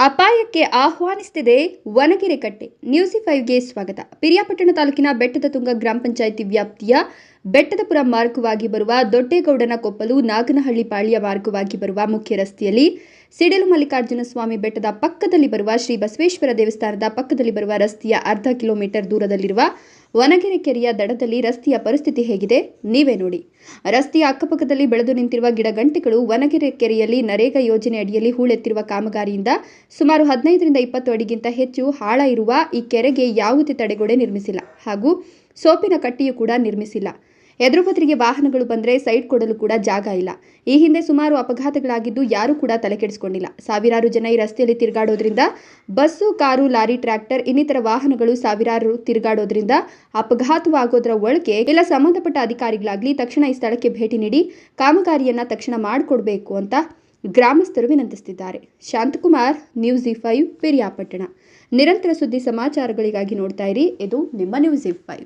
ಅಪಾಯಕ್ಕೆ ಆಹ್ವಾನಿಸುತ್ತಿದೆ ವನಗೆರೆ ಕಟ್ಟೆ. ನ್ಯೂಸಿ ಫೈವ್ಗೆ ಸ್ವಾಗತ. ಪಿರಿಯಾಪಟ್ಟಣ ತಾಲೂಕಿನ ಬೆಟ್ಟದ ತುಂಗ ಗ್ರಾಮ ಪಂಚಾಯಿತಿ ವ್ಯಾಪ್ತಿಯ ಬೆಟ್ಟದಪುರ ಮಾರ್ಗವಾಗಿ ಬರುವ ದೊಡ್ಡೇಗೌಡನ ಕೊಪ್ಪಲು ನಾಗನಹಳ್ಳಿ ಪಾಳ್ಯ ಮಾರ್ಗವಾಗಿ ಬರುವ ಮುಖ್ಯ ರಸ್ತೆಯಲ್ಲಿ ಸಿಡಿಲು ಮಲ್ಲಿಕಾರ್ಜುನ ಸ್ವಾಮಿ ಬೆಟ್ಟದ ಪಕ್ಕದಲ್ಲಿ ಬರುವ ಶ್ರೀ ಬಸವೇಶ್ವರ ದೇವಸ್ಥಾನದ ಪಕ್ಕದಲ್ಲಿ ಬರುವ ರಸ್ತೆಯ ಅರ್ಧ ಕಿಲೋಮೀಟರ್ ದೂರದಲ್ಲಿರುವ ವನಗೆರೆ ಕೆರೆಯ ದಡದಲ್ಲಿ ರಸ್ತೆಯ ಪರಿಸ್ಥಿತಿ ಹೇಗಿದೆ? ನೀವೇ ನೋಡಿ. ರಸ್ತೆಯ ಅಕ್ಕಪಕ್ಕದಲ್ಲಿ ಬೆಳೆದು ನಿಂತಿರುವ ಗಿಡಗಂಟೆಗಳು ವನಗೆರೆ ಕೆರೆಯಲ್ಲಿ ನರೇಗಾ ಯೋಜನೆ ಅಡಿಯಲ್ಲಿ ಹೂಳೆತ್ತಿರುವ ಕಾಮಗಾರಿಯಿಂದ ಸುಮಾರು ಹದಿನೈದರಿಂದ ಇಪ್ಪತ್ತು ಅಡಿಗಿಂತ ಹೆಚ್ಚು ಹಾಳ ಇರುವ ಈ ಕೆರೆಗೆ ಯಾವುದೇ ತಡೆಗೋಡೆ ನಿರ್ಮಿಸಿಲ್ಲ ಹಾಗೂ ಸೋಪಿನ ಕಟ್ಟಿಯೂ ಕೂಡ ನಿರ್ಮಿಸಿಲ್ಲ. ಎದುರು ಬದಲಿಗೆ ವಾಹನಗಳು ಬಂದರೆ ಸೈಡ್ ಕೊಡಲು ಕೂಡ ಜಾಗ ಇಲ್ಲ. ಈ ಹಿಂದೆ ಸುಮಾರು ಅಪಘಾತಗಳಾಗಿದ್ದು ಯಾರೂ ಕೂಡ ತಲೆ ಕೆಡಿಸಿಕೊಂಡಿಲ್ಲ. ಸಾವಿರಾರು ಜನ ಈ ರಸ್ತೆಯಲ್ಲಿ ತಿರುಗಾಡೋದ್ರಿಂದ ಬಸ್ಸು, ಕಾರು, ಲಾರಿ, ಟ್ರ್ಯಾಕ್ಟರ್, ಇನ್ನಿತರ ವಾಹನಗಳು ಸಾವಿರಾರು ತಿರುಗಾಡೋದ್ರಿಂದ ಅಪಘಾತವಾಗೋದ್ರ ಒಳಗೆ ಎಲ್ಲ ಸಂಬಂಧಪಟ್ಟ ಅಧಿಕಾರಿಗಳಾಗಲಿ ತಕ್ಷಣ ಈ ಸ್ಥಳಕ್ಕೆ ಭೇಟಿ ನೀಡಿ ಕಾಮಗಾರಿಯನ್ನ ತಕ್ಷಣ ಮಾಡಿಕೊಡ್ಬೇಕು ಅಂತ ಗ್ರಾಮಸ್ಥರು ವಿನಂತಿಸುತ್ತಿದ್ದಾರೆ Shanthakumar news E five Periyapatna ನಿರಂತರ ಸುದ್ದಿ ಸಮಾಚಾರಗಳಿಗಾಗಿ ನೋಡ್ತಾ ಇರಿ. ಇದು ನಿಮ್ಮ ನ್ಯೂಸ್ ಇ ಫೈವ್